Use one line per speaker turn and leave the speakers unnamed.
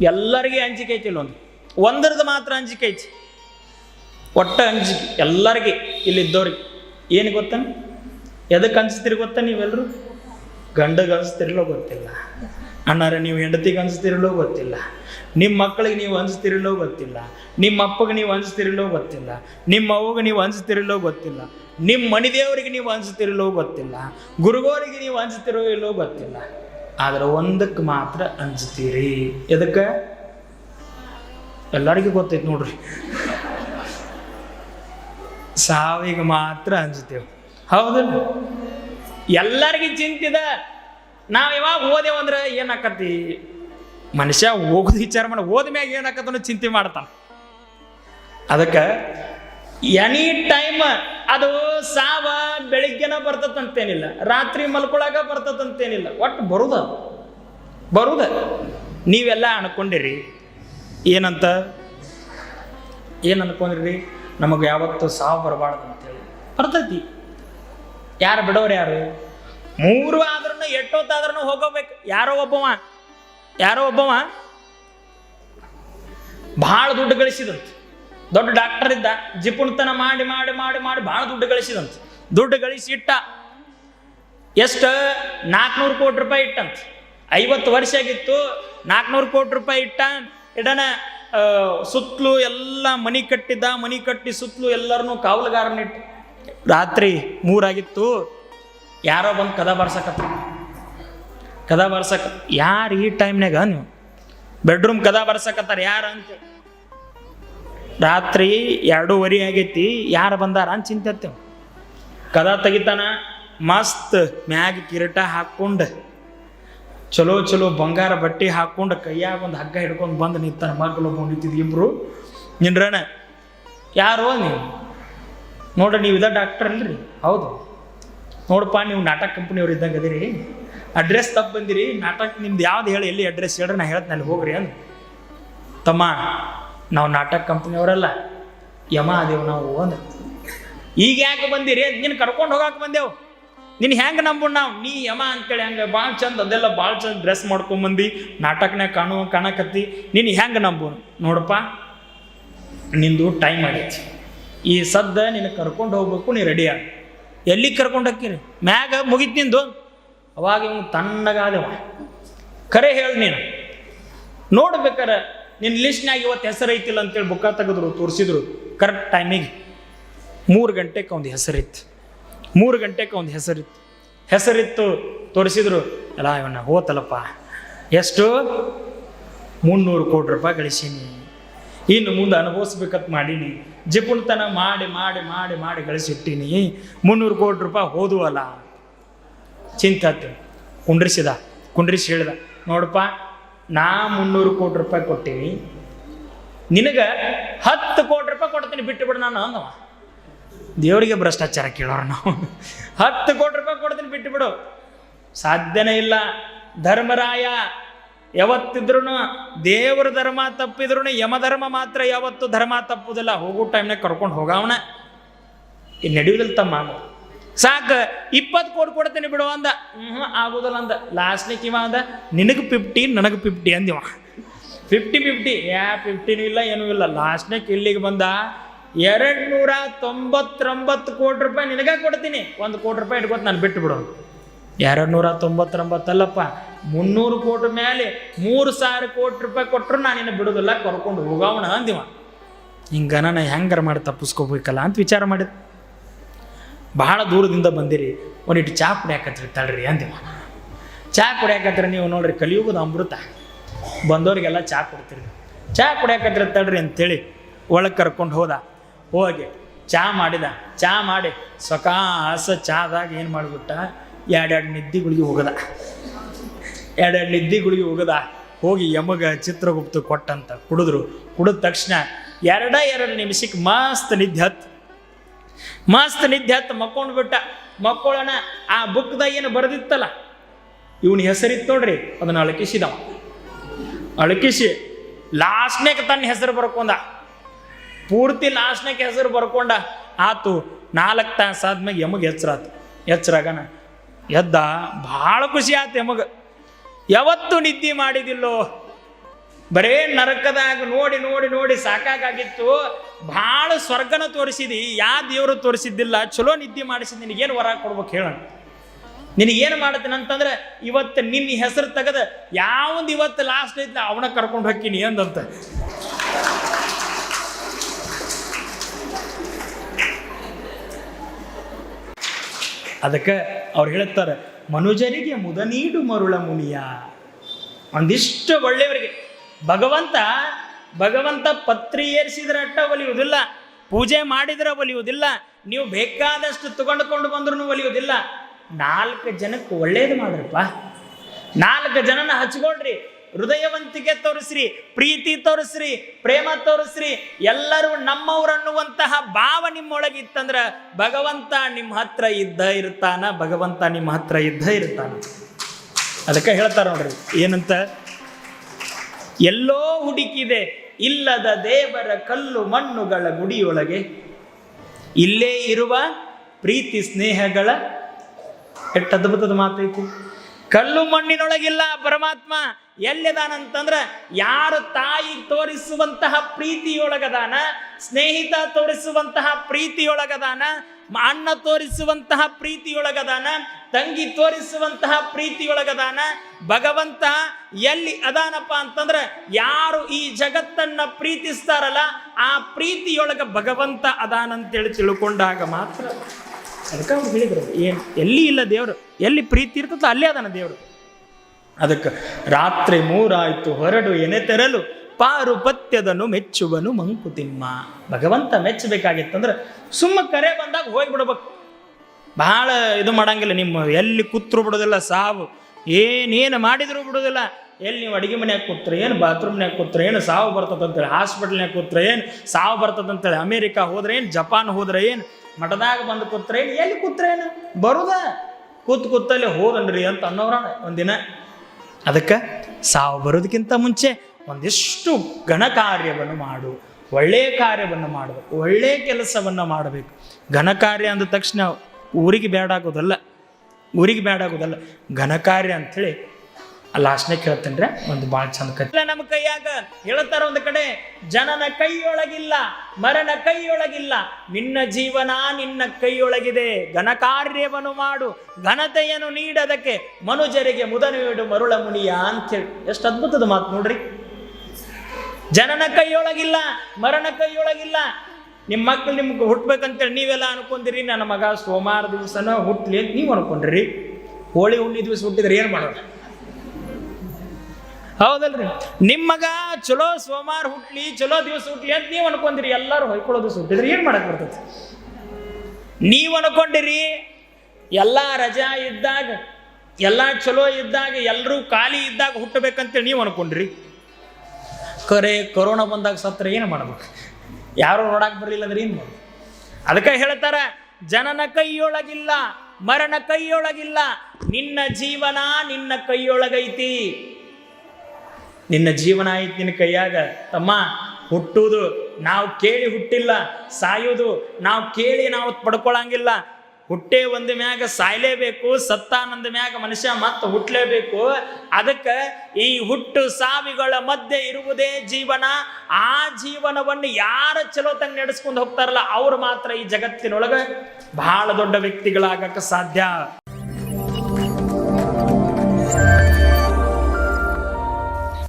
ಎಲ್ಲರಿಗೆ ಅಂಜಿಕೆ ಐತಿ ಇಲ್ಲೊಂದು. ಒಂದರದ್ದು ಮಾತ್ರ ಅಂಜಿಕೆ ಐತಿ. ಒಟ್ಟ ಅಂಜಿಕೆ, ಎಲ್ಲರಿಗೆ ಇಲ್ಲಿದ್ದವ್ರಿಗೆ. ಏನು ಗೊತ್ತ? ಎದಕ್ಕೆ ಅನ್ಸ್ತಿರಿ ಗೊತ್ತಾ ನೀವೆಲ್ಲರೂ ಗಂಡಗೆ ಅನ್ಸ್ತಿರಲೋ ಗೊತ್ತಿಲ್ಲ. ಅಣ್ಣಾರ, ನೀವು ಹೆಂಡತಿಗೆ ಅನ್ಸ್ತಿರಲೋ ಗೊತ್ತಿಲ್ಲ. ನಿಮ್ಮ ಮಕ್ಕಳಿಗೆ ನೀವು ಅನ್ಸ್ತಿರಲೋ ಗೊತ್ತಿಲ್ಲ. ನಿಮ್ಮ ಅಪ್ಪಗೆ ನೀವು ಅನ್ಸ್ತಿರಲೋ ಗೊತ್ತಿಲ್ಲ. ನಿಮ್ಮ ಅವ್ವಗೆ ನೀವು ಅನ್ಸ್ತಿರಲೋ ಗೊತ್ತಿಲ್ಲ. ನಿಮ್ಮ ಮಣಿದೇವರಿಗೆ ನೀವು ಅನ್ಸ್ತಿರಲೋ ಗೊತ್ತಿಲ್ಲ. ಗುರುಗೋರಿಗೆ ನೀವು ಅನ್ಸ್ತಿರೋ ಇಲ್ಲೋ ಗೊತ್ತಿಲ್ಲ. ಆದ್ರೆ ಒಂದಕ್ಕೆ ಮಾತ್ರ ಅನ್ಸ್ತೀರಿ. ಎದಕ್ಕೆ? ಎಲ್ಲರಿಗೂ ಗೊತ್ತೈತೆ ನೋಡ್ರಿ. ಸಾವಿಗೆ ಮಾತ್ರ ಅಂಜ್ತೇವೆ ಹೌದು. ಎಲ್ಲರಿಗೂ ಚಿಂತಿದ? ನಾವು ಯಾವಾಗ ಓದೇವು ಅಂದ್ರೆ ಏನಾಕತಿ ಮನುಷ್ಯ ಹೋಗುದು ವಿಚಾರ ಮಾಡಿ ಹೋದ ಮ್ಯಾಗ ಏನಾಕತ್ತ ಚಿಂತೆ ಮಾಡ್ತಾನ. ಅದಕ್ಕೆ ಎನಿ ಟೈಮ್ ಅದು ಸಾವ ಬೆಳಿಗ್ಗೆನ ಬರ್ತದಂತೇನಿಲ್ಲ, ರಾತ್ರಿ ಮಲ್ಕೊಳಾಗ ಬರ್ತದಂತೇನಿಲ್ಲ. ಒಟ್ಟು ಬರುದ ಬರುದ. ನೀವೆಲ್ಲ ಅನ್ಕೊಂಡಿರಿ, ಏನಂತ? ಏನು ಅನ್ಕೊಂಡ್ರಿ ನಮಗೆ ಯಾವತ್ತು ಸಾವು ಬರಬಾರ್ದು ಅಂತೇಳಿ ಬರ್ತೈತಿ. ಯಾರು ಬಿಡೋರು ಯಾರು? ಮೂರು ಆದ್ರೂ ಎಷ್ಟೊತ್ತಾದ್ರೂ ಹೋಗೋಬೇಕು. ಯಾರೋ ಒಬ್ಬವ. ಯಾರೋ ಒಬ್ಬವ. ಭಾಳ ದುಡ್ಡು ಗಳಿಸಿದಂತ. ದೊಡ್ಡ ಡಾಕ್ಟರ್ ಇದ್ದ, ಜಿಪುಣತನ ಮಾಡಿ ಮಾಡಿ ಮಾಡಿ ಮಾಡಿ ಭಾಳ ದುಡ್ಡು ಗಳಿಸಿದಂತ. ದುಡ್ಡು ಗಳಿಸಿ ಇಟ್ಟ ಎಷ್ಟು? ನಾಲ್ಕುನೂರು ಕೋಟಿ ರೂಪಾಯಿ ಇಟ್ಟಂತ. ಐವತ್ತು ವರ್ಷ ಆಗಿತ್ತು ನಾಲ್ಕುನೂರು ಕೋಟಿ ರೂಪಾಯಿ ಇಟ್ಟ, ಇಡನ ಸುತ್ತಲೂ ಎಲ್ಲ ಮನಿ ಕಟ್ಟಿದ್ದ, ಮನಿ ಕಟ್ಟಿ ಸುತ್ತಲೂ ಎಲ್ಲರನ್ನೂ ಕಾವಲುಗಾರನಿಟ್ಟು ರಾತ್ರಿ ಮೂರಾಗಿತ್ತು, ಯಾರೋ ಬಂದು ಕದ ಬರ್ಸಕತ್ತ. ಕದ ಬರ್ಸಕ ಯಾರು ಈ ಟೈಮ್ನಾಗ ನೀವು? ಬೆಡ್ರೂಮ್ ಕದ ಬರ್ಸಕತ್ತಾರ ಯಾರು ಅಂತ? ರಾತ್ರಿ ಎರಡೂವರೆ ಆಗೈತಿ, ಯಾರು ಬಂದಾರ ಅಂತ ಚಿಂತೆ ಕದ ತೆಗಿತಾನ, ಮಸ್ತ್ ಮ್ಯಾಗ ಕಿರೀಟ ಹಾಕ್ಕೊಂಡು, ಚಲೋ ಚಲೋ ಬಂಗಾರ ಬಟ್ಟೆ ಹಾಕ್ಕೊಂಡು ಕೈಯಾಗ ಒಂದು ಹಗ್ಗ ಹಿಡ್ಕೊಂಡು ಬಂದು ನಿಂತಾನ ಮಕ್ಕಳು ಒಬ್ಬ ನಿಂತಿದ್ದು ಇಬ್ರು. ನಿನ್ರಣ ಯಾರು ನೀವು ನೋಡ್ರಿ, ನೀವು ಇದ ಡಾಕ್ಟರ್ ಅಲ್ರಿ? ಹೌದು. ನೋಡಪ್ಪ ನೀವು ನಾಟಕ ಕಂಪ್ನಿಯವ್ರು ಇದ್ದಂಗೆ ಅದೀರಿ. ಅಡ್ರೆಸ್ ತಪ್ಪು ಬಂದಿರಿ, ನಾಟಕ ನಿಮ್ದು ಯಾವ್ದು ಹೇಳಿ, ಎಲ್ಲಿ ಅಡ್ರೆಸ್ ಹೇಳ್ರಿ, ನಾ ಹೇಳ್ತೀನಿ ಅಲ್ಲಿ ಹೋಗ್ರಿ ಅಂದ್ರೆ ತಮ್ಮ ನಾವು ನಾಟಕ ಕಂಪ್ನಿಯವರಲ್ಲ ಯಮ ಅದೇವು ನಾವು ಅಂದ್ರೆ. ಈಗ ಯಾಕೆ ಬಂದಿರಿ? ನಿನ್ನ ಕರ್ಕೊಂಡು ಹೋಗಾಕ ಬಂದೆವು. ನಿನ್ನ ಹೆಂಗೆ ನಂಬು ನಾವು? ನೀ ಯಮ ಅಂತೇಳಿ ಹಂಗೆ ಭಾಳ ಚಂದ, ಅದೆಲ್ಲ ಭಾಳ ಚಂದ ಡ್ರೆಸ್ ಮಾಡ್ಕೊಂಬಂದು ನಾಟಕನಾಗ ಕಾಣು, ಕಾಣಕತ್ತಿ. ನೀನು ಹೆಂಗೆ ನಂಬು ನೋಡಪ್ಪ, ನಿಂದು ಟೈಮ್ ಆಗೈತಿ. ಈ ಸದ್ದ ನಿನ್ನ ಕರ್ಕೊಂಡು ಹೋಗ್ಬೇಕು, ನೀ ರೆಡಿ ಆಗ. ಎಲ್ಲಿಗೆ ಕರ್ಕೊಂಡು ಹಾಕಿರಿ ಮ್ಯಾಗ ಮುಗಿತ್ ನಿಂದು? ಅವಾಗ ಇವ್ ತಣ್ಣಗಾದವ. ಕರೆ ಹೇಳಿ ನೀನು. ನೋಡ್ಬೇಕಾರೆ ನಿನ್ನ ಲಿಸ್ಟ್ನಾಗ ಇವತ್ತು ಹೆಸರು ಐತಿಲ್ಲ ಅಂತೇಳಿ ಬುಕ್ಕ ತೆಗೆದ್ರು, ತೋರಿಸಿದ್ರು. ಕರೆಕ್ಟ್ ಟೈಮಿಗೆ ಮೂರು ಗಂಟೆಗೆ ಒಂದು ಹೆಸರಿತ್ತು. ಮೂರು ಗಂಟೆಗೆ ಒಂದು ಹೆಸರಿತ್ತು. ಹೆಸರಿತ್ತು, ತೋರಿಸಿದ್ರು. ಅಲ್ಲ ಇವನ್ನ ಹೋತಲ್ಲಪ್ಪ. ಎಷ್ಟು? ಮುನ್ನೂರು ಕೋಟಿ ರೂಪಾಯಿ ಗಳಿಸೀನಿ. ಇನ್ನು ಮುಂದೆ ಅನುಭವಿಸ್ಬೇಕಂತ ಮಾಡೀನಿ. ಜಿಪುಣತನ ಮಾಡಿ ಮಾಡಿ ಮಾಡಿ ಮಾಡಿ ಗಳಿಸಿಟ್ಟೀನಿ. ಮುನ್ನೂರು ಕೋಟಿ ರೂಪಾಯಿ ಹೋದುವಲ್ಲ. ಚಿಂತಾತು ಕುಂಡ್ರಿಸಿದ. ಕುಂಡ್ರಿಸಿ ಹೇಳ್ದ. ನೋಡಪ್ಪ ನಾ ಮುನ್ನೂರು ಕೋಟಿ ರೂಪಾಯಿ ಕೊಟ್ಟೀನಿ. ನಿನಗೆ ಹತ್ತು ಕೋಟಿ ರೂಪಾಯಿ ಕೊಡ್ತೀನಿ, ಬಿಟ್ಟು ಬಿಡು ನಾನು ಅಂದವ. ದೇವರಿಗೆ ಭ್ರಷ್ಟಾಚಾರ ಕೇಳೋರು ನಾವು. ಹತ್ತು ಕೋಟಿ ರೂಪಾಯಿ ಕೊಡ್ತೀನಿ, ಬಿಟ್ಟು ಬಿಡು. ಸಾಧ್ಯನೇ ಇಲ್ಲ. ಧರ್ಮರಾಯ ಯಾವತ್ತಿದ್ರು ದೇವರ ಧರ್ಮ ತಪ್ಪಿದ್ರು ಯಮಧರ್ಮ ಮಾತ್ರ ಯಾವತ್ತು ಧರ್ಮ ತಪ್ಪುದಿಲ್ಲ. ಹೋಗೋ ಟೈಮ್ನಾಗ ಕರ್ಕೊಂಡು ಹೋಗವನ. ಈ ನಡೆಯುವುದಿಲ್ಲ ತಮ್ಮ ಸಾಕು, ಇಪ್ಪತ್ತು ಕೋಟಿ ಕೊಡ್ತೀನಿ ಬಿಡು ಅಂದ. ಹ್ಞೂ ಆಗೋದಿಲ್ಲ ಅಂದ. ಲಾಸ್ಟ್ನಿಗೆ ಇವ ಅಂದ, ನಿನಗೆ ಫಿಫ್ಟಿ ನನಗೆ ಫಿಫ್ಟಿ ಅಂದಿವ. ಫಿಫ್ಟಿ ಫಿಫ್ಟಿ ಯಾ ಫಿಫ್ಟಿನೂ ಇಲ್ಲ, ಏನೂ ಇಲ್ಲ. ಲಾಸ್ಟ್ನಾಗ ಇಲ್ಲಿಗೆ ಬಂದ ಎರಡು ನೂರ ತೊಂಬತ್ತೊಂಬತ್ತು ಕೋಟಿ ರೂಪಾಯಿ ನಿನಗೆ ಕೊಡ್ತೀನಿ. ಒಂದು ಕೋಟಿ ರೂಪಾಯಿ ಇಟ್ಕೊತ ನಾನು ಬಿಟ್ಟು ಬಿಡು. ಎರಡು ನೂರ ತೊಂಬತ್ತೊಂಬತ್ತಲ್ಲಪ್ಪ ಮುನ್ನೂರು ಕೋಟಿ ಮೇಲೆ ಮೂರು ಸಾವಿರ ಕೋಟಿ ರೂಪಾಯಿ ಕೊಟ್ಟರು ನಾನು ನಿನ್ನ ಬಿಡೋದಿಲ್ಲ, ಕರ್ಕೊಂಡು ಹೋಗವಣ ಅಂದಿವ. ಹಿಂಗನ ನಾನು ಹೆಂಗಾರ ಮಾಡಿ ತಪ್ಪಿಸ್ಕೋಬೇಕಲ್ಲ ಅಂತ ವಿಚಾರ ಮಾಡಿದ್. ಬಹಳ ದೂರದಿಂದ ಬಂದಿರಿ. ಒಂದಿಟ್ಟು ಚಾ ಕುಡಿಯಾಕತ್ರಿ ತಳ್ರಿ ಅಂದಿವ ಚಾ ಕುಡಿಯಾಕತ್ರಿ ನೀವು ನೋಡ್ರಿ ಕಲಿಯುಗದ ಅಮೃತ. ಬಂದವರಿಗೆಲ್ಲ ಚಾ ಕೊಡ್ತೀರಿ. ಚಾ ಕುಡಿಯಾಕತ್ರಿ ತಳ್ರಿ ಅಂತೇಳಿ ಒಳಗೆ ಕರ್ಕೊಂಡು ಹೋದ. ಹೋಗಿ ಚಾ ಮಾಡಿದ. ಚಾ ಮಾಡಿ ಸ್ವಕಾಸ ಚಾದಾಗ ಏನು ಮಾಡಿಬಿಟ್ಟ? ಎರಡೆರಡು ನಿದ್ದಿಗಳಿಗೆ ಹೋಗದ. ಎರಡೆರಡು ನಿದ್ದಿಗಳಿಗೆ ಹೋಗದ. ಹೋಗಿ ಯಮಗ ಚಿತ್ರಗುಪ್ತ ಕೊಟ್ಟಂತ ಕುಡಿದ್ರು. ಕುಡಿದ ತಕ್ಷಣ ಎರಡ ಎರಡು ನಿಮಿಷಕ್ಕೆ ಮಸ್ತ್ ನಿದ್ದೆ ಹತ್ತು. ಮಸ್ತ್ ನಿದ್ದೆ ಹತ್ತು ಮಕ್ಕೊಂಡು ಬಿಟ್ಟ. ಮಕ್ಕೊಳ್ಳೋಣ ಆ ಬುಕ್ದಾಗ ಏನು ಬರೆದಿತ್ತಲ್ಲ? ಇವನ ಹೆಸರಿತ್ತು ನೋಡ್ರಿ, ಅದನ್ನ ಅಳಕಿಸಿದವ. ಅಳಕಿಸಿ, ಲಾಸ್ಟ್ನೇಕ ತನ್ನ ಹೆಸರು ಬರ್ಕೊಂಡ. ಪೂರ್ತಿ ಲಾಸ್ಟ್ನೇಕ ಹೆಸರು ಬರ್ಕೊಂಡ. ಆತು, ನಾಲ್ಕು ತಾಸು ಆದ್ಮೇಲೆ ಯಮಗೆ ಎಚ್ಚರಾತು ಎಚ್ಚರಾಗನ ಎದ್ದ, ಭಾಳ ಖುಷಿ ಆತು ಯಮಗ. ಯಾವತ್ತು ನಿದ್ದೆ ಮಾಡಿದಿಲ್ಲೋ. ಬರೇ ನರಕದಾಗ ನೋಡಿ ನೋಡಿ ನೋಡಿ ಸಾಕಾಗಿತ್ತು ಭಾಳ ಸ್ವರ್ಗನ ತೋರಿಸಿದಿ, ಯಾ ದೇವರು ತೋರಿಸಿದ್ದಿಲ್ಲ, ಚಲೋ ನಿದ್ದೆ ಮಾಡಿಸಿ ನಿನಗೇನು ವರ ಕೊಡ್ಬೇಕು ಹೇಳೋಣ ನಿನಗೇನು ಮಾಡ್ತೀನಿ ಅಂತಂದ್ರೆ, ಇವತ್ತು ನಿನ್ನ ಹೆಸರು ತೆಗೆದ ಯಾವಂದು ಇವತ್ತು ಲಾಸ್ಟ್ ಐತಿ ಅವನ ಕರ್ಕೊಂಡು ಹೋಗ್ತೀನಿ ಅಂದಂತ. ಅದಕ್ಕೆ ಅವ್ರು ಹೇಳುತ್ತಾರೆ, ಮನುಜರಿಗೆ ಮುದ ನೀಡು ಮರುಳ ಮುನಿಯ. ಒಂದಿಷ್ಟು ಒಳ್ಳೆಯವರಿಗೆ. ಭಗವಂತ ಭಗವಂತ ಪತ್ರಿ ಏರಿಸಿದ್ರೆ ಅಟ್ಟ ಒಲಿಯುವುದಿಲ್ಲ. ಪೂಜೆ ಮಾಡಿದ್ರೆ ಒಲಿಯುವುದಿಲ್ಲ, ನೀವು ಬೇಕಾದಷ್ಟು ತಗೊಂಡುಕೊಂಡು ಬಂದ್ರೂ ಒಲಿಯುವುದಿಲ್ಲ. ನಾಲ್ಕು ಜನಕ್ಕೆ ಒಳ್ಳೇದು ಮಾಡ್ರಪ್ಪ. ನಾಲ್ಕು ಜನನ ಹಚ್ಕೊಳ್ರಿ. ಹೃದಯವಂತಿಕೆ ತೋರಿಸ್ರಿ, ಪ್ರೀತಿ ತೋರಿಸ್ರಿ, ಪ್ರೇಮ ತೋರಿಸ್ರಿ. ಎಲ್ಲರೂ ನಮ್ಮವ್ರನ್ನುವಂತಹ ಭಾವ ನಿಮ್ಮೊಳಗೆ ಇತ್ತಂದ್ರೆ ಭಗವಂತ ನಿಮ್ಮ ಹತ್ರ ಇದ್ದ ಇರ್ತಾನ, ಭಗವಂತ ನಿಮ್ಮ ಹತ್ರ ಇದ್ದ ಇರ್ತಾನ. ಅದಕ್ಕೆ ಹೇಳ್ತಾರ ನೋಡ್ರಿ, ಏನಂತ? ಎಲ್ಲೋ ಹುಡುಕಿದೆ ಇಲ್ಲದ ದೇವರ ಕಲ್ಲು ಮಣ್ಣುಗಳ ಗುಡಿಯೊಳಗೆ. ಇಲ್ಲೇ ಇರುವ ಪ್ರೀತಿ ಸ್ನೇಹಗಳ ಎಷ್ಟು ಅದ್ಭುತದ ಮಾತೈತಿ ಕಲ್ಲು ಮಣ್ಣಿನೊಳಗಿಲ್ಲ ಪರಮಾತ್ಮ, ಎಲ್ಲಿದಾನಂತಂದ್ರ ಯಾರು ತಾಯಿ ತೋರಿಸುವಂತಹ ಪ್ರೀತಿಯೊಳಗದಾನ, ಸ್ನೇಹಿತ ತೋರಿಸುವಂತಹ ಪ್ರೀತಿಯೊಳಗದಾನ, ಅಣ್ಣ ತೋರಿಸುವಂತಹ ಪ್ರೀತಿಯೊಳಗದಾನ ತಂಗಿ ತೋರಿಸುವಂತಹ ಪ್ರೀತಿಯೊಳಗದಾನ ಭಗವಂತ ಎಲ್ಲಿ ಅದಾನಪ್ಪ ಅಂತಂದ್ರೆ ಯಾರು ಈ ಜಗತ್ತನ್ನ ಪ್ರೀತಿಸ್ತಾರಲ್ಲ ಆ ಪ್ರೀತಿಯೊಳಗ ಭಗವಂತ ಅದಾನಂತೇಳಿ ತಿಳ್ಕೊಂಡಾಗ ಮಾತ್ರ. ಅದಕ್ಕೆ ಅವ್ರು ಹೇಳಿದ್ರು, ಏನು ಎಲ್ಲಿ ಇಲ್ಲ ದೇವರು, ಎಲ್ಲಿ ಪ್ರೀತಿ ಇರ್ತದ ಅಲ್ಲೇ ಅದಾನ ದೇವರು. ಅದಕ್ಕೆ ರಾತ್ರಿ ಮೂರಾಯ್ತು, ಹೊರಡು ಎನೆ ತೆರಲು, ಪಾರುಪತ್ಯದನು ಮೆಚ್ಚುವನು ಮಂಕುತಿಮ್ಮ. ಭಗವಂತ ಮೆಚ್ಚಬೇಕಾಗಿತ್ತಂದ್ರೆ ಸುಮ್ಮ ಕರೆ ಬಂದಾಗ ಹೋಗ್ಬಿಡ್ಬೇಕು. ಭಾಳ ಇದು ಮಾಡಂಗಿಲ್ಲ. ನಿಮ್ಮ ಎಲ್ಲಿ ಕೂತ್ರು ಬಿಡೋದಿಲ್ಲ, ಸಾವು. ಏನೇನು ಮಾಡಿದ್ರು ಬಿಡೋದಿಲ್ಲ. ಎಲ್ಲಿ ನೀವು ಅಡುಗೆ ಮನ್ಯಾಗ ಕೂತ್ರೆ ಏನು ಬಾತ್ರೂಮ್ನ್ಯಾಗ ಕೂತ್ರೆ ಏನು, ಸಾವು ಬರ್ತದಂತೇಳಿ ಹಾಸ್ಪಿಟ್ಲ್ನ್ಯಾಗ ಕೂತ್ರೆ ಏನು, ಸಾವು ಬರ್ತದಂತೇಳಿ ಅಮೇರಿಕಾ ಹೋದ್ರೆ ಏನು, ಜಪಾನ್ ಹೋದ್ರೆ ಏನು, ಮಠದಾಗ ಬಂದು ಕೂತ್ರೆ ಏನು, ಎಲ್ಲಿ ಕೂತ್ರೆ ಏನು, ಬರುದ. ಕೂತ್ ಕೂತಲ್ಲಿ ಹೋದನ್ರಿ ಅಂತ ಅನ್ನೋರ ಒಂದಿನ. ಅದಕ್ಕೆ ಸಾವು ಬರೋದಕ್ಕಿಂತ ಮುಂಚೆ ಒಂದಿಷ್ಟು ಘನ ಕಾರ್ಯವನ್ನು ಮಾಡು. ಒಳ್ಳೆಯ ಕಾರ್ಯವನ್ನು ಮಾಡಬೇಕು ಒಳ್ಳೆಯ ಕೆಲಸವನ್ನು ಮಾಡಬೇಕು. ಘನ ಕಾರ್ಯ ಅಂದ ತಕ್ಷಣ ಊರಿಗೆ ಬೇಡಾಗೋದಲ್ಲ ಊರಿಗೆ ಬೇಡಾಗೋದಲ್ಲ ಘನ ಕಾರ್ಯ ಅಂಥೇಳಿ ಲಾಸ್ಟ್ನೇ ಕೇಳ್ತೇನ್ರೆ, ಒಂದು ಭಾಳ ಚಂದ ಇಲ್ಲ ನಮ್ಮ ಕೈಯಾಗ ಹೇಳ್ತಾರ ಒಂದು ಕಡೆ, ಜನನ ಕೈಯೊಳಗಿಲ್ಲ, ಮರಣ ಕೈಯೊಳಗಿಲ್ಲ, ನಿನ್ನ ಜೀವನ ನಿನ್ನ ಕೈಯೊಳಗಿದೆ. ಘನ ಕಾರ್ಯವನ್ನು ಮಾಡು, ಘನತೆಯನ್ನು ನೀಡದಕ್ಕೆ ಮನುಜರಿಗೆ ಮುದ ನೀಡು ಮರುಳ ಮುನಿಯ ಅಂತೇಳಿ. ಎಷ್ಟು ಅದ್ಭುತದ ಮಾತು ನೋಡ್ರಿ. ಜನನ ಕೈಯೊಳಗಿಲ್ಲ, ಮರಣ ಕೈಯೊಳಗಿಲ್ಲ ನಿಮ್ಮ ಮಕ್ಳು ನಿಮ್ಗೆ ಹುಟ್ಬೇಕಂತೇಳಿ ನೀವೆಲ್ಲ ಅನ್ಕೊಂಡಿರಿ, ನನ್ನ ಮಗ ಸೋಮವಾರ ದಿವಸನ ಹುಟ್ಲಿ ಅಂತ ನೀವು ಅನ್ಕೊಂಡ್ರಿ. ಹೋಳಿ ಹುಣ್ಣಿ ದಿವಸ ಹುಟ್ಟಿದ್ರೆ ಏನು ಮಾಡೋದು? ಹೌದಲ್ರಿ? ನಿಮ್ಮ ಮಗ ಚಲೋ ಸೋಮವಾರ ಹುಟ್ಲಿ, ಚಲೋ ದಿವಸ ಹುಟ್ಲಿ ಅಂತ ನೀವು ಅನ್ಕೊಂಡಿರಿ, ಎಲ್ಲರೂ ಹೊಯ್ಕೊಳ್ಳೋ ದಿವಸ ಹುಟ್ಟಿದ್ರೆ ಏನು ಮಾಡಕ್ಕೆ ಬರ್ತದೆ? ನೀವು ಅನ್ಕೊಂಡಿರಿ, ಎಲ್ಲ ರಜಾ ಇದ್ದಾಗ, ಎಲ್ಲ ಚಲೋ ಇದ್ದಾಗ ಎಲ್ಲರೂ ಖಾಲಿ ಇದ್ದಾಗ ಹುಟ್ಟಬೇಕಂತೇಳಿ ನೀವು ಅನ್ಕೊಂಡ್ರಿ. ಕರೆ ಕೊರೋನಾ ಬಂದಾಗ ಸತ್ರ ಏನು ಮಾಡ್ಬೇಕು? ಯಾರು ನೋಡಕ್ ಬರಲಿಲ್ಲ ಅಂದ್ರೆ ಏನು ಅದಕ್ಕೆ ಹೇಳ್ತಾರ, ಜನನ ಕೈಯೊಳಗಿಲ್ಲ, ಮರಣ ಕೈಯೊಳಗಿಲ್ಲ, ನಿನ್ನ ಜೀವನ ನಿನ್ನ ಕೈಯೊಳಗೈತಿ. ನಿನ್ನ ಜೀವನ ಐತಿ ನಿನ್ನ ಕೈಯಾಗ. ತಮ್ಮ, ಹುಟ್ಟುವುದು, ನಾವು ಕೇಳಿ ಹುಟ್ಟಿಲ್ಲ ಸಾಯೋದು ನಾವು ಕೇಳಿ ನಾವು ಪಡ್ಕೊಳಂಗಿಲ್ಲ ಹುಟ್ಟೆ ಒಂದು ಮ್ಯಾಗ ಸಾಯ್ಲೇಬೇಕು, ಸತ್ತಾನಂದ ಮ್ಯಾಗ ಮನುಷ್ಯ ಮತ್ತೆ ಹುಟ್ಟಲೇಬೇಕು ಅದಕ್ಕೆ ಈ ಹುಟ್ಟು ಸಾವಿಗಳ ಮಧ್ಯೆ ಇರುವುದೇ ಜೀವನ. ಆ ಜೀವನವನ್ನು ಯಾರ ಚಲೋ ತಂಗ ನಡೆಸ್ಕೊಂಡು ಹೋಗ್ತಾರಲ್ಲ, ಅವ್ರು ಮಾತ್ರ ಈ ಜಗತ್ತಿನೊಳಗೆ ಬಹಳ ದೊಡ್ಡ ವ್ಯಕ್ತಿಗಳಾಗಕ್ಕೆ ಸಾಧ್ಯ.